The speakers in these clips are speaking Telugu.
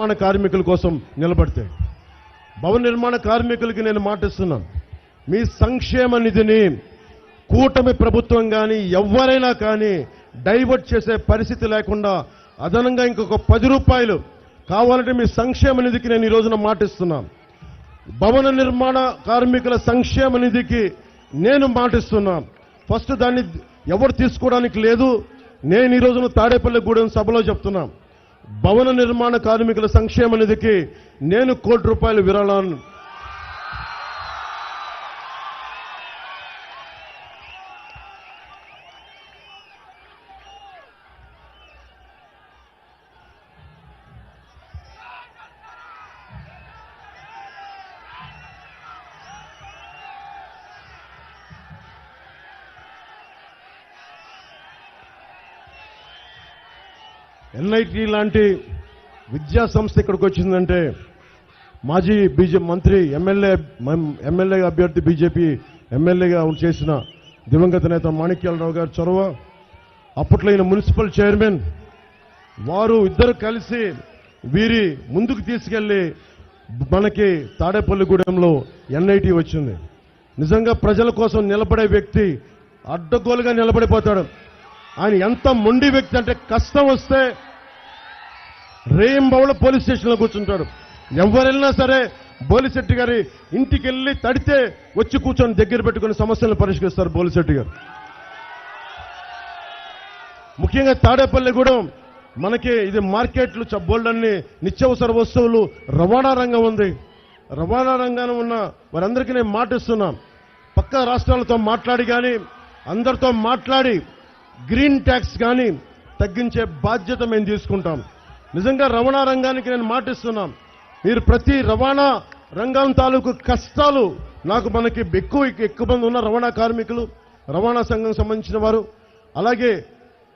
నిర్మాణ కార్మికుల కోసం నిలబడితే. భవన నిర్మాణ కార్మికులకి నేను మాటిస్తున్నాను. మీ సంక్షేమ నిధిని కూటమి ప్రభుత్వం కానీ ఎవరైనా కానీ డైవర్ట్ చేసే పరిస్థితి లేకుండా అదనంగా ఇంకొక పది రూపాయలు కావాలంటే మీ సంక్షేమ నిధికి నేను ఈ రోజున మాటిస్తున్నాను. భవన నిర్మాణ కార్మికుల సంక్షేమ నిధికి నేను మాటిస్తున్నా ఫస్ట్ దాన్ని ఎవరు తీసుకోవడానికి లేదు. నేను ఈ రోజున తాడేపల్లిగూడెం సభలో చెప్తున్నాను. భవన నిర్మాణ కార్మికుల సంక్షేమ నిధికి నేను కోటి రూపాయలు విరాళాన్ని ఎన్ఐటి లాంటి విద్యా సంస్థ ఇక్కడికి వచ్చిందంటే మాజీ బీజేపీ మంత్రి ఎమ్మెల్యే ఎమ్మెల్యేగా ఎమ్మెల్యే అభ్యర్థి బీజేపీ ఎమ్మెల్యేగా చేసిన దివంగత నేత మాణిక్యాలరావు గారి చొరవ అప్పట్లో ఈయన మున్సిపల్ చైర్మన్ వారు ఇద్దరు కలిసి వీరి ముందుకు తీసుకెళ్ళి మనకి తాడేపల్లిగూడెంలో ఎన్ఐటి వచ్చింది. నిజంగా ప్రజల కోసం నిలబడే వ్యక్తి అడ్డగోలుగా నిలబడిపోతాడు. ఆయన ఎంత మొండి వ్యక్తి అంటే కష్టం వస్తే రేంబౌళ పోలీస్ స్టేషన్లో కూర్చుంటాడు. ఎవరెళ్ళినా సరే బోలిశెట్టి గారి ఇంటికి వెళ్ళి తడితే వచ్చి కూర్చొని దగ్గర పెట్టుకుని సమస్యలను పరిష్కరిస్తారు బోలిశెట్టి గారు. ముఖ్యంగా తాడేపల్లిగూడెం మనకి ఇది మార్కెట్లు చబ్బోళ్ళన్ని బోల్డన్ని నిత్యావసర వస్తువులు రవాణా రంగం ఉంది. రవాణా రంగాన ఉన్న వారందరికీ నేను మాటిస్తున్నాం పక్క రాష్ట్రాలతో మాట్లాడి కానీ అందరితో మాట్లాడి గ్రీన్ ట్యాక్స్ కానీ తగ్గించే బాధ్యత మేము తీసుకుంటాం. నిజంగా రవాణా రంగానికి నేను మాటిస్తున్నాం. మీరు ప్రతి రవాణా రంగం తాలూకు కష్టాలు నాకు మనకి ఎక్కువ ఎక్కువ మంది ఉన్న రవాణా కార్మికులు రవాణా సంఘం సంబంధించిన వారు అలాగే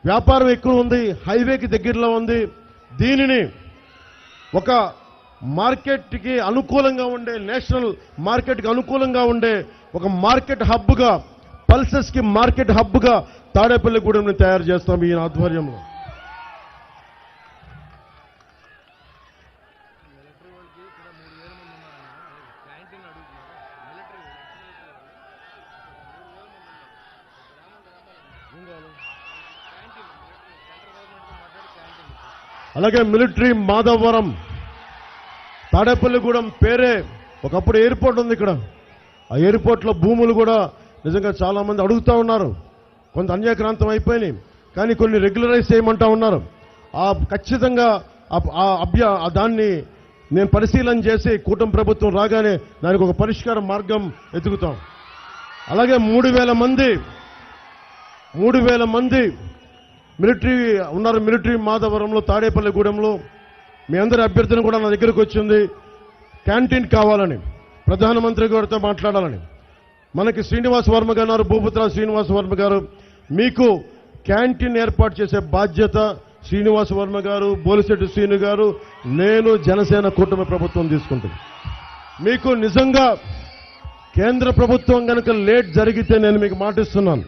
వ్యాపారం ఎక్కువ ఉంది హైవేకి దగ్గరలో ఉంది. దీనిని ఒక మార్కెట్కి అనుకూలంగా ఉండే నేషనల్ మార్కెట్కి అనుకూలంగా ఉండే ఒక మార్కెట్ హబ్గా పల్సెస్కి మార్కెట్ హబ్గా తాడేపల్లిగూడెంని తయారు చేస్తాం ఈ ఆధ్వర్యంలో. అలాగే మిలిటరీ మాధవరం తాడేపల్లిగూడెం పేరే ఒకప్పుడు ఎయిర్పోర్ట్ ఉంది ఇక్కడ. ఆ ఎయిర్పోర్ట్లో భూములు కూడా నిజంగా చాలామంది అడుగుతూ అడుగుతా ఉన్నారు. కొంత అన్యాక్రాంతం అయిపోయినాయి. కానీ కొన్ని రెగ్యులరైజ్ చేయమంటా ఉన్నారు. ఆ ఖచ్చితంగా ఆ- ఆ అభ్య ఆ దాన్ని నేను పరిశీలన చేసి కూటమి ప్రభుత్వం రాగానే దానికి ఒక పరిష్కార మార్గం ఎదుగుతాం. అలాగే మూడు వేల మంది మూడు వేల మంది మిలిటరీ ఉన్నారు. మిలిటరీ మాధవరంలో తాడేపల్లిగూడెంలో మీ అందరి అభ్యర్థన కూడా నా దగ్గరకు వచ్చింది. క్యాంటీన్ కావాలని ప్రధానమంత్రి గారితో మాట్లాడాలని. మనకి శ్రీనివాస్ వర్మ గారు భూపుత్ర శ్రీనివాస్ వర్మ గారు. మీకు క్యాంటీన్ ఏర్పాటు చేసే బాధ్యత శ్రీనివాస వర్మ గారు బోలిశెట్టి శ్రీను గారు నేను జనసేన కూటమి ప్రభుత్వం తీసుకుంటుంది మీకు నిజంగా కేంద్ర ప్రభుత్వం కనుక లేట్ జరిగితే నేను మీకు మాటిస్తున్నాను.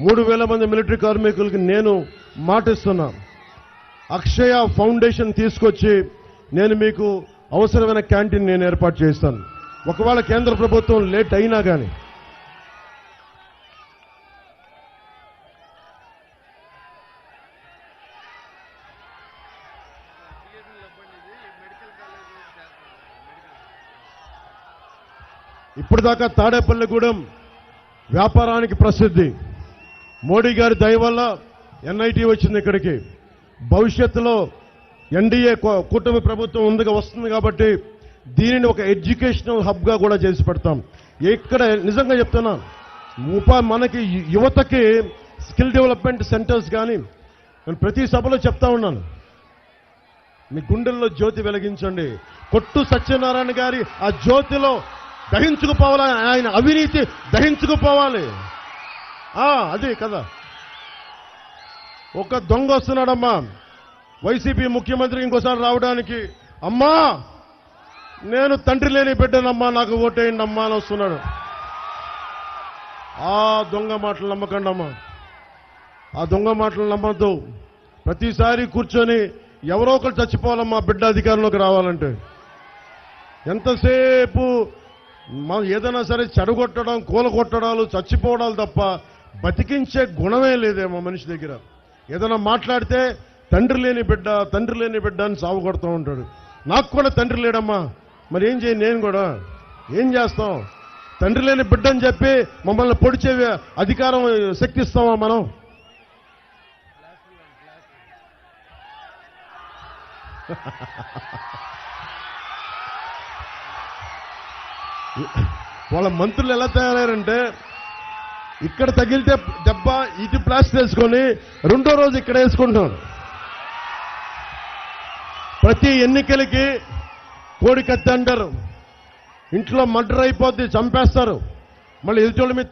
మూడు వేల మంది మిలిటరీ కార్మికులకి నేను మాటిస్తున్నాను. అక్షయ ఫౌండేషన్ తీసుకొచ్చి నేను మీకు అవసరమైన క్యాంటీన్ నేను ఏర్పాటు చేస్తాను. ఒకవేళ కేంద్ర ప్రభుత్వం లేట్ అయినా కానీ ఇప్పటిదాకా తాడేపల్లిగూడెం వ్యాపారానికి ప్రసిద్ధి. మోడీ గారి దయ వల్ల ఎన్ఐటీ వచ్చింది ఇక్కడికి. భవిష్యత్తులో ఎన్డీఏ కుటుంబ కూటమి ప్రభుత్వం ఉందిగా వస్తుంది కాబట్టి దీనిని ఒక ఎడ్యుకేషనల్ హబ్గా కూడా చేసి పెడతాం ఇక్కడ నిజంగా చెప్తున్నా ఉపా మనకి యువతకి స్కిల్ డెవలప్మెంట్ సెంటర్స్ కానీ నేను ప్రతి సభలో చెప్తా ఉన్నాను. మీ గుండెల్లో జ్యోతి వెలిగించండి. కొట్టు సత్యనారాయణ గారి ఆ జ్యోతిలో దహించుకుపోవాలి ఆయన అవినీతి దహించుకుపోవాలి. అది కదా. ఒక దొంగ వస్తున్నాడమ్మా. వైసీపీ ముఖ్యమంత్రి ఇంకోసారి రావడానికి అమ్మా నేను తండ్రి లేని బిడ్డనమ్మా నాకు ఓటేయండి అమ్మా అని వస్తున్నాడు. ఆ దొంగ మాటలు నమ్మకండి అమ్మా ఆ దొంగ మాటలు నమ్మద్దు. ప్రతిసారి కూర్చొని ఎవరో ఒకరు చచ్చిపోవాలమ్మా బిడ్డ అధికారంలోకి రావాలంటే. ఎంతసేపు మనం ఏదైనా సరే చెడగొట్టడం కూలగొట్టడాలు చచ్చిపోవడాలు తప్ప బతికించే గుణమే లేదేమో మనిషి దగ్గర. ఏదైనా మాట్లాడితే తండ్రి లేని బిడ్డ తండ్రి లేని బిడ్డ అని సాగు కొడుతూ ఉంటాడు. నాకు కూడా తండ్రి లేడమ్మా. మరి ఏం చేయను నేను కూడా. ఏం చేస్తాం? తండ్రి లేని బిడ్డ అని చెప్పి మమ్మల్ని పొడిచే అధికారం శక్తిస్తామా మనం? వాళ్ళ మంత్రులు ఎలా తయారయ్యారంటే ఇక్కడ తగిలితే దెబ్బ ఇటు ప్లాస్టర్ వేసుకొని రెండో రోజు ఇక్కడ వేసుకుంటున్నారు ప్రతి ఎన్నికలకి కోడి కత్తి అంటారు. ఇంట్లో మర్డర్ అయిపోద్ది చంపేస్తారు. మళ్ళీ ఎదుటి మీద